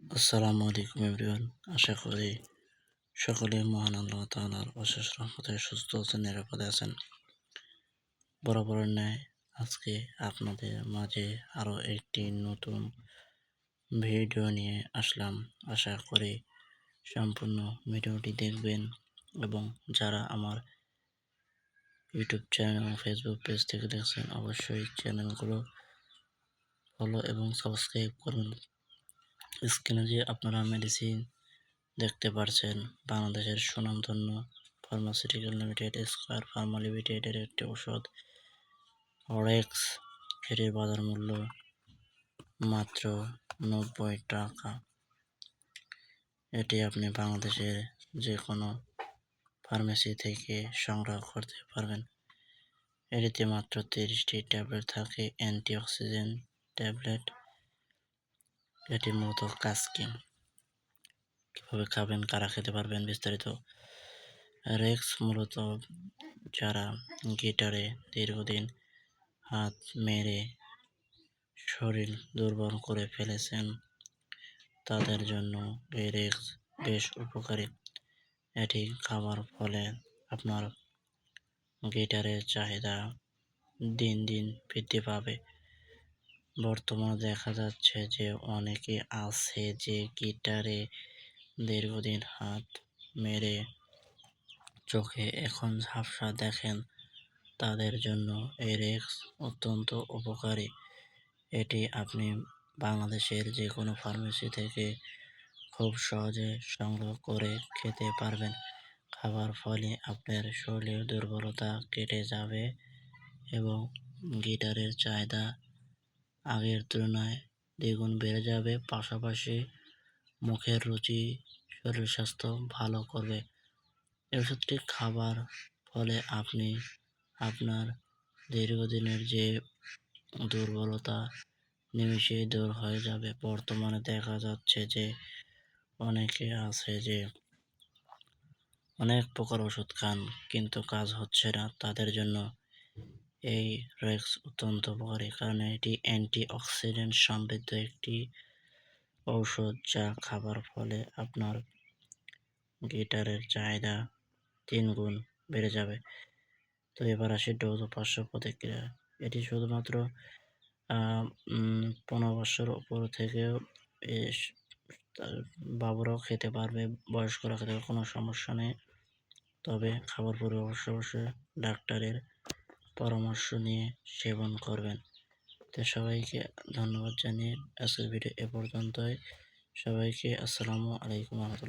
আসসালামু আলাইকুম এভরিওয়ান। আশা করি সকলে মহান আল্লাহ তাআলার অশেষ রহমতে সুস্থ আছেন, নিরাপদে আছেন। বরাবরের ন্যায় আজকে আপনাদের মাঝে আরও একটি নতুন ভিডিও নিয়ে আসলাম। আশা করি সম্পূর্ণ ভিডিওটি দেখবেন এবং যারা আমার ইউটিউব চ্যানেল এবং ফেসবুক পেজ থেকে দেখছেন, অবশ্যই চ্যানেলগুলো ফলো এবং সাবস্ক্রাইব করুন। স্ক্রিনে যে আপনারা মেডিসিন দেখতে পারছেন, বাংলাদেশের সুনামধন্য ফার্মাসিউটিক্যাল লিমিটেড স্কোয়ার ফার্মা লিমিটেডের একটি ওষুধ রেক্স এটির বাজার মূল্য মাত্র নব্বই টাকা। এটি আপনি বাংলাদেশের যে কোনো ফার্মেসি থেকে সংগ্রহ করতে পারবেন। এটিতে মাত্র তিরিশটি ট্যাবলেট থাকে অ্যান্টিঅক্সিডেন্ট ট্যাবলেট এটি মূলত কাজ কি? কীভাবে খাবেন? কারা খেতে পারবেন? বিস্তারিত রেক্স মূলত যারা গিটারে দীর্ঘদিন হাত মেরে শরীর দুর্বল করে ফেলেছেন, তাদের জন্য এই রেক্স বেশ উপকারী। এটি খাবার ফলে আপনার গিটারের চাহিদা দিন দিন বৃদ্ধি পাবে। বর্তমানে দেখা যাচ্ছে যে অনেকে আছে যে গিটারে দীর্ঘদিন হাত মেরে চোখে এখন ঝাপসা দেখেন, তাদের জন্য এই রেক্স অত্যন্ত উপকারী। এটি আপনি বাংলাদেশের যে কোনো ফার্মেসি থেকে খুব সহজে সংগ্রহ করে খেতে পারবেন। খাবার ফলে আপনার শরীরের দুর্বলতা কেটে যাবে এবং গিটারের চাহিদা আগের তুলনায় দ্বিগুণ বেড়ে যাবে। পাশাপাশি মুখের রুচি, শরীর স্বাস্থ্য ভালো করবে। ওষুধটি খাবার ফলে আপনি আপনার দীর্ঘদিনের যে দুর্বলতা নিমিশেই দূর হয়ে যাবে। বর্তমানে দেখা যাচ্ছে যে অনেকে আছে যে অনেক প্রকার ওষুধ খান, কিন্তু কাজ হচ্ছে না। তাদের জন্য এই রেক্স অত্যন্ত উপকারী কারণ এটি অ্যান্টি অক্সিডেন্ট সমৃদ্ধ একটি ঔষধ যা খাবার ফলে আপনার গিটারের চাহিদা তিন গুণ বেড়ে যাবে। তো এবার আসি ডোজ ও পার্শ্ব প্রতিক্রিয়া। এটি শুধুমাত্র পনেরো বছর উপর থেকে বাবুরাও খেতে পারবে, বয়স্করা খেতে পারবে, কোনো সমস্যা নেই। তবে খাবার পরে অবশ্যই অবশ্যই ডাক্তারের পরামর্শ নিয়ে সেবন করবেন। তো সবাইকে ধন্যবাদ জানিয়ে আজকের ভিডিও এ পর্যন্তই। সবাইকে আসসালামু আলাইকুম রহমতুল্লাহ।